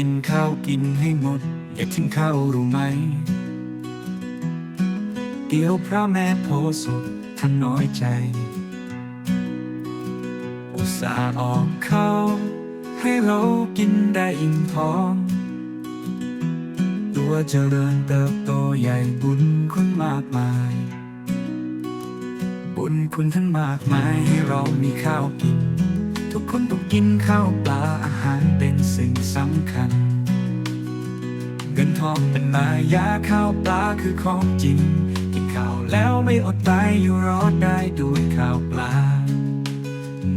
ินข้าวกินให้หมด อย่าทิ้งข้าวรู้ไหม เดี๋ยวพระแม่โพธิ์ศพท่านน้อยใจ อุตส่าห์ออกข้าวให้เรากินได้อิ่มท้อง ตัวเจริญเติบโตใหญ่บุญคุณมากมาย บุญคุณท่านมากมายให้เรามีข้าวกิน ทุกคนต้องกินข้าวปลาอาหาร สิ่งสำคัญ เงินทองเป็นมายาข้าวปลาคือของจริงกินข้าวแล้วไม่อดตายอยู่รอดได้ด้วยข้าวปลา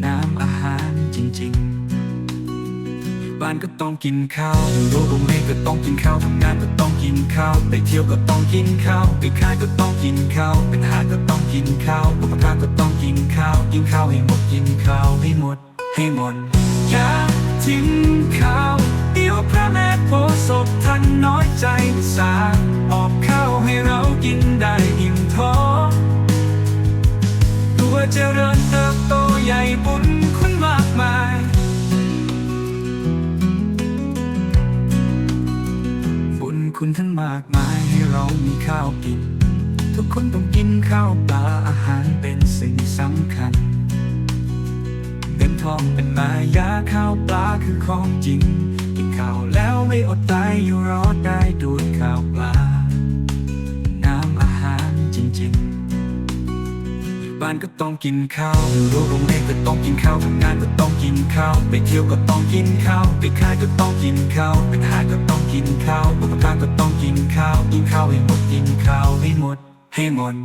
น้ำอาหารจริงๆ บ้านก็ต้องกินข้าวอยู่โรงเรียนก็ต้องกินข้าวทำงานก็ต้องกินข้าวไปเที่ยวก็ต้องกินข้าวไปขายก็ต้องกินข้าวเป็นหาก็ต้องกินข้าวบุพการก็ต้องกินข้าวกินข้าวให้หมดกินข้าวให้หมดให้หมดอย่าทิ้ง น้อยใจสาออกข้าวให้เรากินได้อิ่มท้องตัวเจริญเติบโตใหญ่บุญคุณมากมาย บุญคุณท่านมากมายให้เรามีข้าวกิน ทุกคนต้องกินข้าวปลาอาหารเป็นสิ่งสำคัญเงินทองเป็นมายาข้าวปลาคือของจริง ไม่อดตายอยู่รอดได้ด้วยข้าวปลา น้ำอาหารจริงๆบ้านก็ต้องกินข้าวอยู่โรงเรียนก็ต้องกินข้าวทำงานก็ต้องกินข้าว ไปเที่ยวก็ต้องกินข้าวไปขายก็ต้องกินข้าวเป็นทหาก็ต้องกินข้าวบุพการก็ต้องกินข้าวกินข้าวให้หมดกินข้าวให้หมดให้หมด